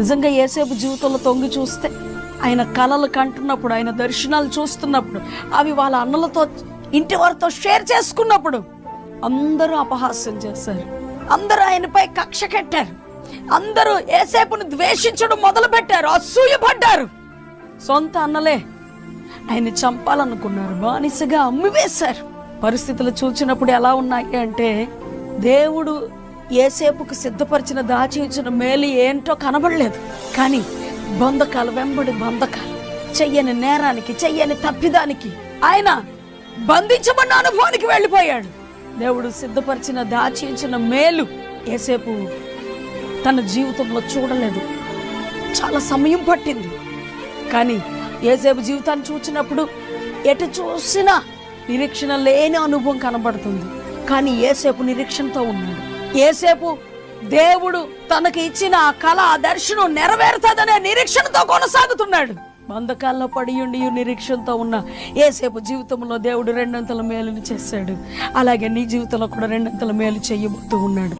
నిజంగా ఏసేపు జీవితంలో తొంగి చూస్తే ఆయన కలలు కంటున్నప్పుడు ఆయన దర్శనాలు చూస్తున్నప్పుడు అవి వాళ్ళ అన్నలతో ఇంటి వారితో షేర్ చేసుకున్నప్పుడు అందరూ అపహాస్యం చేశారు. అందరూ ఆయనపై కక్ష కట్టారు. అందరూ ఏసేపును ద్వేషించడం మొదలు పెట్టారు అసూయపడ్డారు సొంత అన్నలే ఆయన చంపాలనుకున్నారు. బానిసగా అమ్మివేశారు. పరిస్థితులు చూచినప్పుడు ఎలా ఉన్నాయి అంటే దేవుడు ఏసేపుకు సిద్ధపరిచిన దాచి మేలు ఏంటో కనబడలేదు. కానీ బంధకాలు వెంబడి బంధకాలు చెయ్యని నేరానికి చెయ్యని తప్పిదానికి ఆయన బంధించబడిన అనుభవానికి వెళ్ళిపోయాడు. దేవుడు సిద్ధపరిచిన దాచి మేలు ఏసేపు తన జీవితంలో చూడలేదు. చాలా సమయం పట్టింది. కానీ ఏసేపు జీవితాన్ని చూసినప్పుడు ఎటు చూసినా నిరీక్షణ లేని అనుభవం కనబడుతుంది. కానీ ఏసేపు నిరీక్షణతో ఉన్నాడు. ఏసేపు దేవుడు తనకి ఇచ్చిన ఆ కళ ఆ దర్శనం నెరవేరుతుందనే నిరీక్షణతో కొనసాగుతున్నాడు. బంధకాల్లో పడి ఉండి నిరీక్షణతో ఉన్న ఏసేపు జీవితంలో దేవుడు రెండంతల మేలుని చేశాడు. అలాగే నీ జీవితంలో కూడా రెండంతల మేలు చేయబోతూ ఉన్నాడు.